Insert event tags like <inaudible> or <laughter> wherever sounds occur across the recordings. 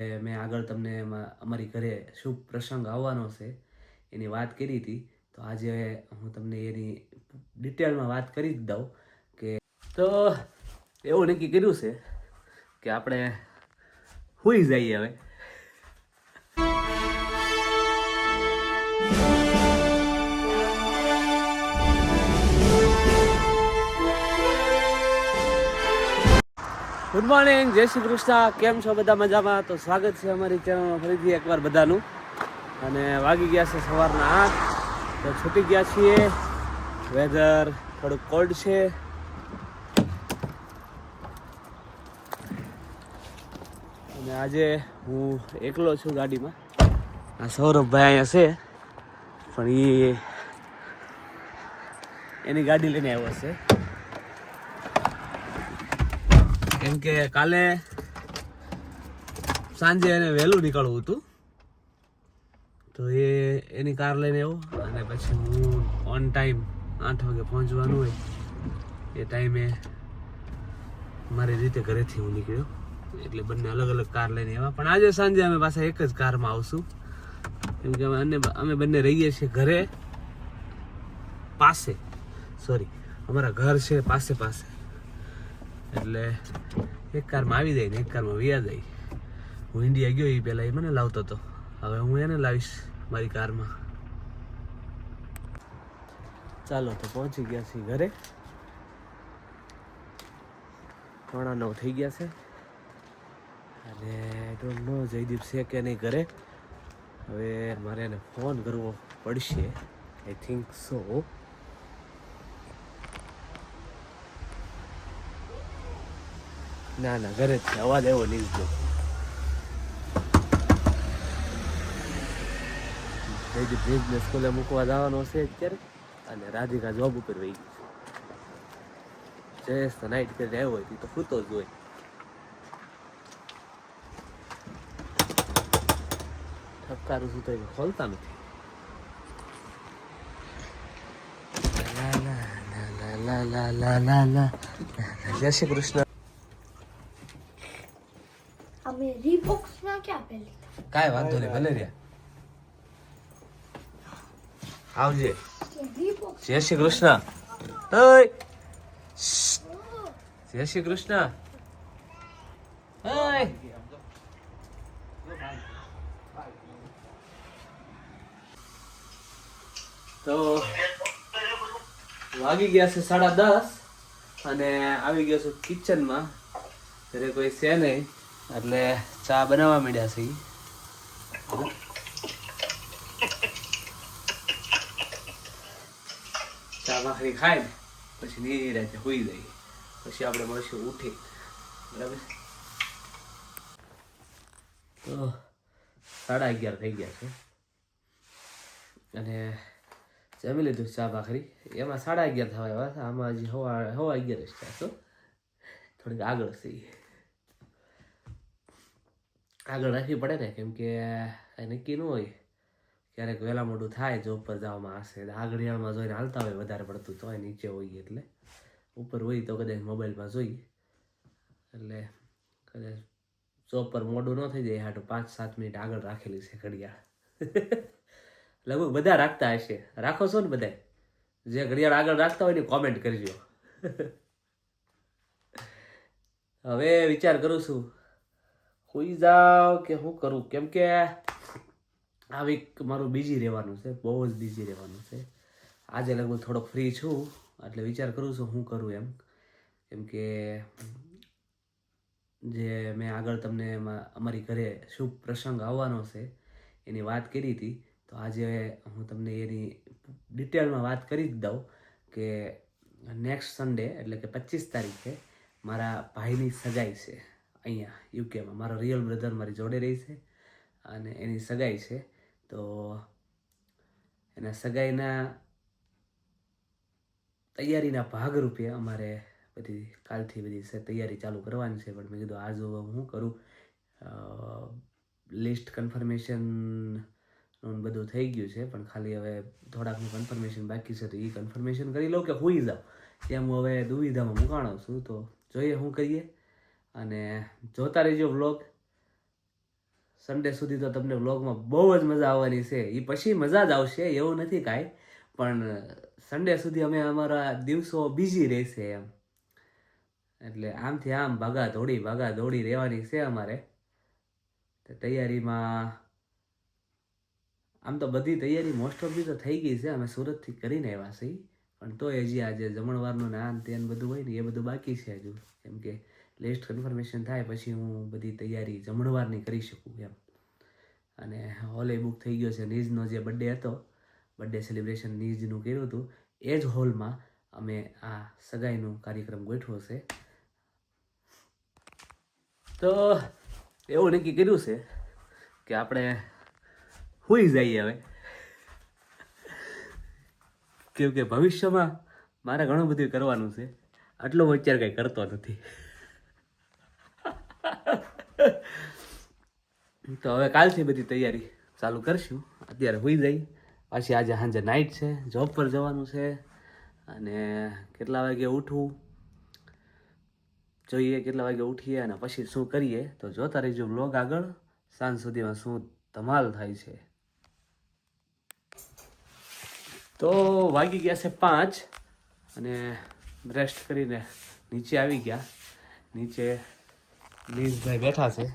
મેં આગળ તમને અમારી ઘરે શુભ પ્રસંગ આવવાનો છે, એની વાત કરી હતી. તો આજે હું તમને એની ડિટેલમાં વાત કરી જ દઉં કે તો એવું નક્કી કર્યું છે કે આપણે હોઈ જઈએ હવે. ગુડ મોર્નિંગ જય શ્રી કૃષ્ણ. કેમ છો બધા મજામાં? તો સ્વાગત છે અમારી ચેનલમાં ફરીથી એકવાર બધાનું. અને વાગી ગયા છે સવારના આઠ. તો છૂટી ગયા છીએ. વેધર થોડુંક કોલ્ડ છે. અને આજે હું એકલો છું ગાડીમાં. આ સૌરભભાઈ અહીંયા છે. પણ એ એની ગાડી લઈને આવ્યો છે. કેમ કે કાલે સાંજે એને વહેલું નીકળવું હતું. તો એ એની કાર લઈને આવ્યો અને પછી હું ઓન ટાઈમ આઠ વાગે પહોંચવાનું હોય એ ટાઈમે મારી રીતે ઘરેથી હું નીકળ્યો. એટલે બંને અલગ અલગ કાર લઈને આવ્યા. પણ આજે સાંજે અમે પાછા એક જ કારમાં આવશું. કેમ કે અમે અમે બંને રહીએ છીએ ઘરે. પાસે. સોરી અમારા ઘર છે, પાસે પાસે. એટલે એક કારમાં આવી જાય ને એક કારમાં વ્યા જાય હું ઇન્ડિયા ગયો એ પહેલાં એ મને લાવતો હતો હવે હું એને લાવીશ મારી કારમાં. ચાલો તો પહોંચી ગયા છીએ ઘરે. પોણા નવ થઈ ગયા છે. અને ડોન્ટ નો જયદીપ છે કે નહીં ઘરે. હવે મારે એને ફોન કરવો પડશે. આઈ થિંક સો ના ના ઘરે જ છે અવાજ એવો નીકળતો જે ભેજને સ્કૂલે મૂકવા જવાનો છે અત્યારે અને રાધિકા જોબ ઉપર વહી ગઈ છે જયેશ તો નાઇટ કરીને આવ્યો હોય તો ફૂતો જ હોય ઠપકારું શું થયું ખોલતા નથી જય શ્રી કૃષ્ણ કાંઈ વાંધો નહીં, ભલે રહ્યા આવજે. જય શ્રી કૃષ્ણ. જય શ્રી કૃષ્ણ. તો વાગી ગયા છે સાડા દસ અને આવી ગયો છું કિચનમાં ઘરે કોઈ છે નહીં. એટલે ચા બનાવવા માંડ્યા છે ઈ. ચા ભાખરી ખાય ને પછી નિરાતે હોઈ જઈએ. પછી આપણે મળશું ઉઠી. બરાબર? તો સાડા અગિયાર થઈ ગયા છે. અને જમી લીધું ચા ભાખરી. એમાં સાડા અગિયાર થવા આવ્યા હતા આમાં હજી હવા હવા અગિયાર જ થયા, તો થોડીક આગળ થઈ આગળ રાખવી પડે ને, કેમ કે નક્કી ન હોય. ક્યારેક વહેલા મોડું થાય જોબ પર જવામાં હશે. આ ઘડિયાળમાં જોઈને હાલતા હોય વધારે પડતું તો નીચે હોય એટલે. ઉપર હોય તો કદાચ મોબાઈલમાં જોઈ એટલે કદાચ જોબ પર મોડું ન થઈ જાય, હાટું પાંચ સાત મિનિટ આગળ રાખેલી છે ઘડિયાળ. <laughs> લગભગ બધા રાખતા હશે. રાખો છો ને બધા જે ઘડિયાળ આગળ રાખતા હોય ને કોમેન્ટ કરજો. <laughs> હવે વિચાર કરું છું. હોઈ જાવ કે હું કરું? કેમ કે આ મારું બિઝી રહેવાનું છે, બહુ જ બિઝી રહેવાનું છે. આજે લગભગ થોડોક ફ્રી છું, એટલે વિચાર કરું છું હું કરું એમ. કેમ કે જે મેં આગળ તમને અમારી ઘરે શુભ પ્રસંગ આવવાનો છે, એની વાત કરી હતી. તો આજે હું તમને એની ડિટેલમાં વાત કરી જ દઉં કે નેક્સ્ટ સન્ડે એટલે કે પચીસ તારીખે મારા ભાઈની સગાઈ છે અહીંયા યુકેમાં મારો રિયલ બ્રધર મારી જોડે રહી છે અને એની સગાઈ છે. તો એના સગાઈના તૈયારીના ભાગરૂપે અમારે બધી કાલથી બધી તૈયારી ચાલુ કરવાની છે. પણ મેં કીધું આજ હું કરું? લિસ્ટ કન્ફર્મેશન બધું થઈ ગયું છે. પણ ખાલી હવે થોડાકનું કન્ફર્મેશન બાકી છે તો એ કન્ફર્મેશન કરી લઉં કે હોઈ જાઉં? એમ હું હવે દુવિધામાં મુકાણો છું તો જોઈએ શું કરીએ. અને જોતા રહેજો વ્લોગ. સન્ડે સુધી તો તમને વ્લોગમાં બહુ જ મજા આવવાની છે. એ પછી મજા જ આવશે, એવું નથી કાંઈ. પણ સન્ડે સુધી અમે અમારા દિવસો બીજી રહેશે એમ. એટલે આમથી આમ ભાગા દોડી ભાગા દોડી રહેવાની છે અમારે. તે તૈયારીમાં, આમ તો બધી તૈયારી મોસ્ટ ઓફ તો થઈ ગઈ છે. અમે સુરતથી કરીને આવ્યા છીએ. પણ તોય હજી આજે જમણવારનું નાન તેન બધું હોય ને એ બધું બાકી છે હજુ. કેમ કે લિસ્ટ કન્ફર્મેશન થાય, પછી હું બધી તૈયારી જમણવારની કરી શકું એમ. અને હોલ એ બુક થઈ ગયો છે નીઝનો જે બર્થડે હતો બર્થડે સેલિબ્રેશન નીઝનું કર્યું હતું, એ જ હોલમાં અમે આ સગાઈનો કાર્યક્રમ ગોઠવો છે. તો એવું નક્કી કર્યું છે કે આપણે હુઈ જઈએ હવે. કેમ કે ભવિષ્યમાં મારે ઘણું બધું કરવાનું છે. આટલો અત્યારે કંઈ કરતો નથી. તો હવે કાલથી બધી તૈયારી ચાલુ કરશું. અત્યારે હોઈ જઈ. પાછી આજે સાંજે નાઇટ છે. જોબ પર જવાનું છે. અને કેટલા વાગે ઉઠવું? જોઈએ કેટલા વાગે ઉઠીએ અને પછી શું કરીએ. તો જોતા રહીજો બ્લોગ આગળ. સાંજ સુધીમાં શું ધમાલ થાય છે. તો વાગી ગયા છે પાંચ અને રેસ્ટ કરીને નીચે આવી ગયા. નીચે નીશભાઈ બેઠા છે.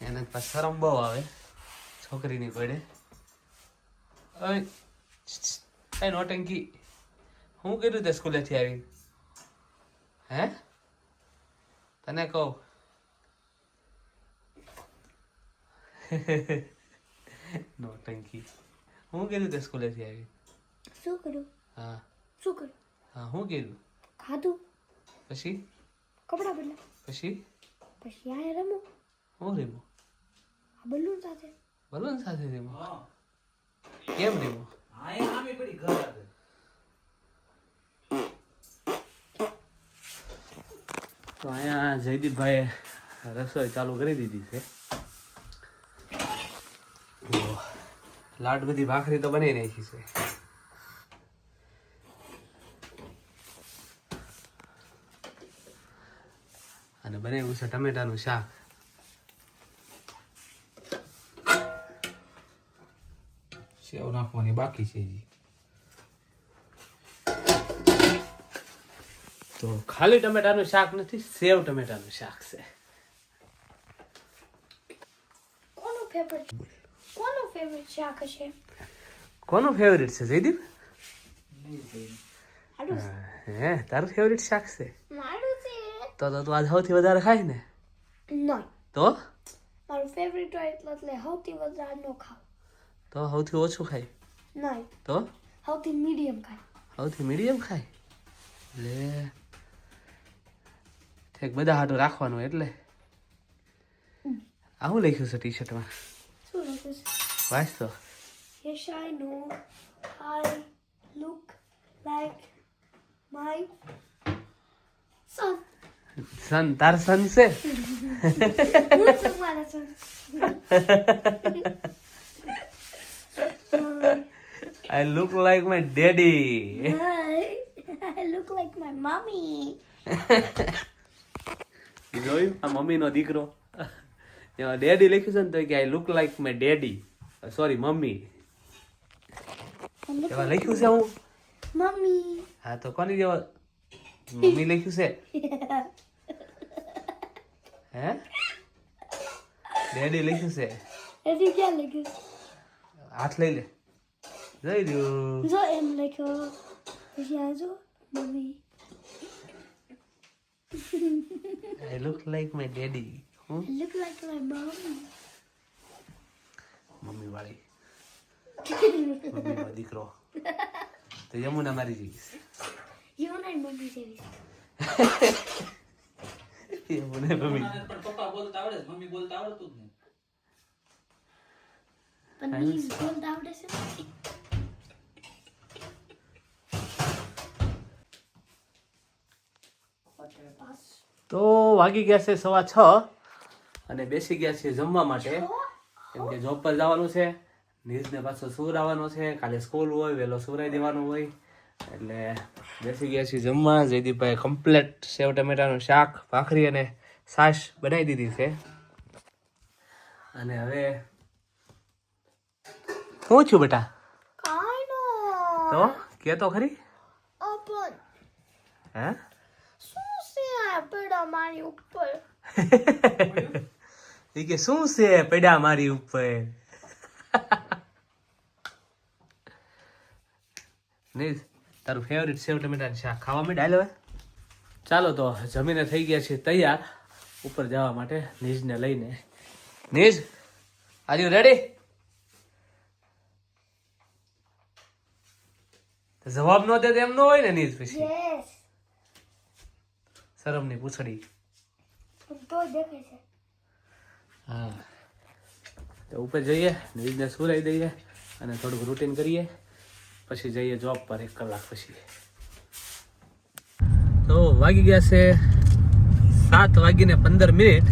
એને પાછું શરમ બહુ આવે. છોકરીની પડે હવે એ નોટંકી હું કર્યું તે સ્કૂલેથી આવી? હે? તને કહું. <laughs> નોટંકી હું કર્યું તે સ્કૂલેથી આવી? શું કર્યું? હા. શું કર્યું? હા હું કર્યું? ખાધું? પછી? કપડાં બદલા? પછી? પછી આ રમો? હું રેમો? બલૂન સાથે? બલૂન સાથે રેમો કેમ રેમો તો અહીંયા જયદીપભાઈએ રસોઈ ચાલુ કરી દીધી છે. લાડ બધી ભાખરી તો બની રહી છે. અને બનાવ્યું છે ટમેટાનું શાક. સેવ નાખવાની બાકી છે હજી. તો ખાલી ટમેટાનું શાક નથી સેવ ટમેટાનું શાક છે. કોનું ફેવરેટ કોનું ફેવરેટ શાક હશે? કોનું ફેવરિટ છે જયદીપ? હે તારું ફેવરિટ શાક છે? મારું છે. તો તો તું આજ સૌથી વધારે ખાય ને? નહીં. તો? મારું ફેવરિટ હોય એટલે સૌથી વધારે ન ખાવ. તો સૌથી ઓછું ખાય. નહીં. તો? સૌથી મીડિયમ ખાય. સૌથી મીડિયમ ખાય? લે. ઠેક બધા હાટું રાખવાનું એટલે. આ શું લખ્યું છે ટી શર્ટમાં શું લખ્યું છે? વાંચ તો. Yes, I know. I look like my son. સન તાર સન છે? <laughs> <laughs> Who's like my daddy. I look like my daddy Hi. I look like my mommy. <laughs> જોયું? આ મમ્મીનો દીકરો. ડેડી લખ્યું છે ને તો કે I look like my daddy sorry mummy. I look એમાં લખ્યું છે હું મમ્મી. હા તો કોની જેવા? મમ્મી લખ્યું છે? <laughs> હે? ડેડી લખ્યું છે? એથી ક્યાં લખ્યું? હાથ લઈ લે. જઈ રહ્યું જો એમ લખ્યો પછી આ જો mummy. I look like my daddy હું? I look like my. Mummy વાળી. <laughs> મમ્મી દીકરો. તો યમુના મારી જઈશ યમુના મમ્મી જેવી. યમુના મમ્મી. પણ પપ્પા બોલતા આવડે મમ્મી. બોલતા આવડતું જ નહીં પણ નીસ બોલતા આવડે છે તો વાગી ગયા છે સવા છ અને બેસી ગયા છે જમવા માટે. કેમ કે જોબ પર જવાનું છે. નીરજને પાછો સુવડાવવાનો છે. કાલે સ્કૂલ હોય વહેલો સુરાઈ દેવાનું હોય. એટલે બેસી ગયા છે જમવા. જયદીપભાઈ કમ્પ્લેટ સેવ ટમેટાનું શાક ભાખરી અને છાશ બનાવી દીધી છે. અને હવે હું છું બેટા? તો કે તો ખરી? હે? શું છે પડ્યા પેડા મારી ઉપર? <laughs> એ કે શું છે પડ્યા મારી ઉપર? <laughs> નહીં તારું ફેવરિટ સેવ ટમેટાનું શાક ખાવા માંડ હવે. ચાલો તો જમીને થઈ ગયા છે તૈયાર. ઉપર જવા માટે નીજને લઈને. નીજ આર યુ રેડી જવાબ નો દે એમ ન હોય ને નીજ પછી? યસ શરમની પૂછડી. તો દેખે છે. હા. તો ઉપર જઈએ નીજને સુરાઈ દઈએ અને થોડુંક રૂટીન કરીએ. પછી જઈએ જોબ પર એક કલાક પછી. તો વાગી ગયા છે સાત વાગીને પંદર મિનિટ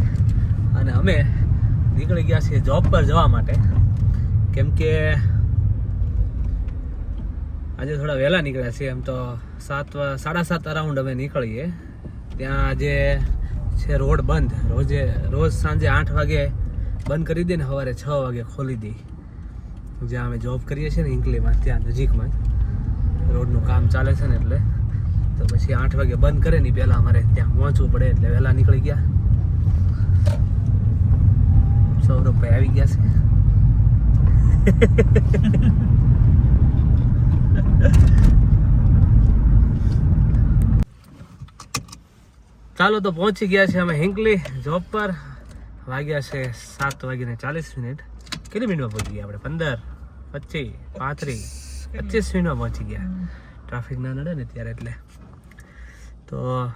અને અમે નીકળી ગયા છીએ જોબ પર જવા માટે. કેમ કે આજે થોડા વહેલા નીકળ્યા છીએ એમ તો સાત સાડા સાત અરાઉન્ડ અમે નીકળીએ. ત્યાં આજે છે રોડ બંધ. રોજે રોજ સાંજે આઠ વાગે બંધ કરી દે ને સવારે છ વાગે ખોલી દે. જ્યાં અમે જોબ કરીએ છીએ ને ઇંકલીમાં ત્યાં નજીકમાં રોડનું કામ ચાલે છે ને એટલે. તો પછી આઠ વાગે બંધ કરે ને પહેલાં અમારે ત્યાં પહોંચવું પડે એટલે વહેલા નીકળી ગયા. સૌરભભાઈ આવી ગયા છે. <laughs> ચાલો તો પહોંચી ગયા છે અમે હિંકલી જોબ પર. વાગ્યા છે સાત વાગીને ચાલીસ મિનિટ. કેટલી મિનિટમાં પહોંચી ગયા આપણે? પંદર, પચીસ, પાંત્રીસ, પચીસ મિનિટમાં પહોંચી ગયા. ટ્રાફિક ના નડે ને ત્યારે એટલે. તો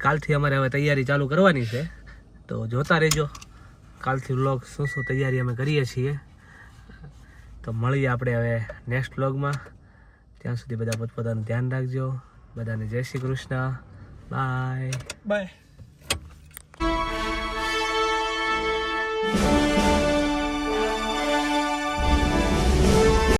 કાલથી અમારે હવે તૈયારી ચાલુ કરવાની છે. તો જોતા રહેજો. કાલથી વ્લોગ શું શું તૈયારી અમે કરીએ છીએ. તો મળીએ આપણે હવે નેક્સ્ટ વ્લોગમાં. ત્યાં સુધી બધા પોતપોતાનું ધ્યાન રાખજો. બધાને જય શ્રી કૃષ્ણ. Bye. Bye.